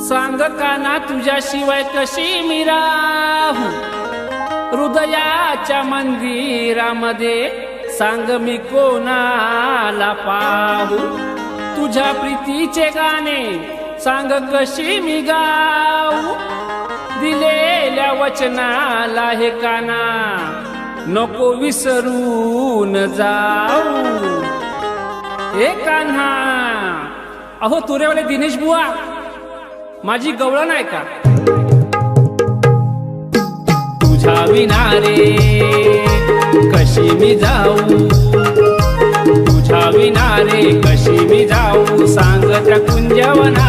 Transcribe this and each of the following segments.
सांग काना तुझ्याशिवाय कशी मी हृदयाच्या मंदिरामध्ये सांग मी कोणाला पाहू? तुझ्या प्रीतीचे गाणे सांग कशी मी गाऊ? दिलेल्या वचनाला हे काना नको विसरून जाऊ. हे कान्हा अहो तुरेवाले दिनेश बुवा माझी गवळण आहे का? तुझ्या विनारे कशी मी जाऊ? तुझ्या विनारे कशी मी जाऊ? सांग त्या कुंजवना.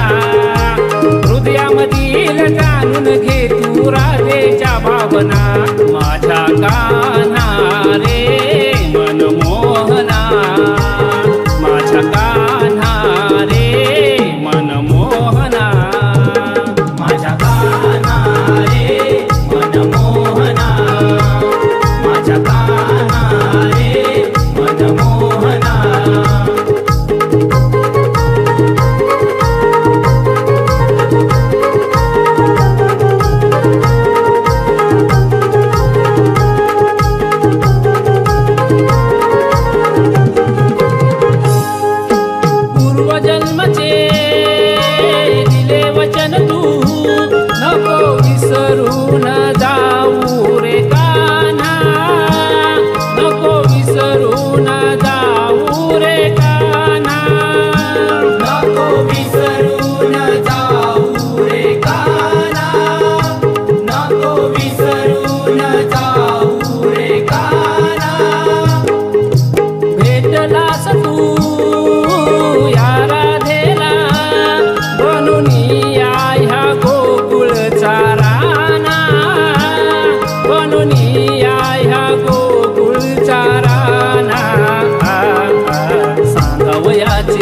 हृदयामधील जाणून घे तू राजेच्या भावना. माझ्या का gentlemen.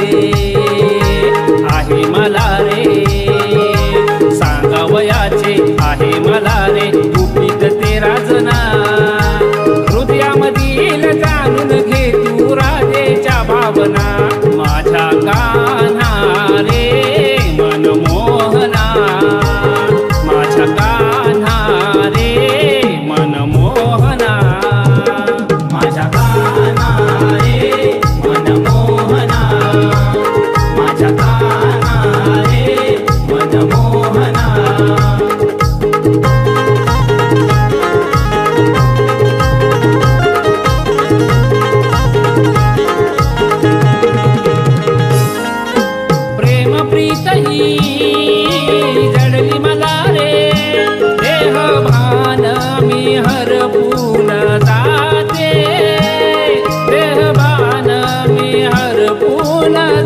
Hey. Hola.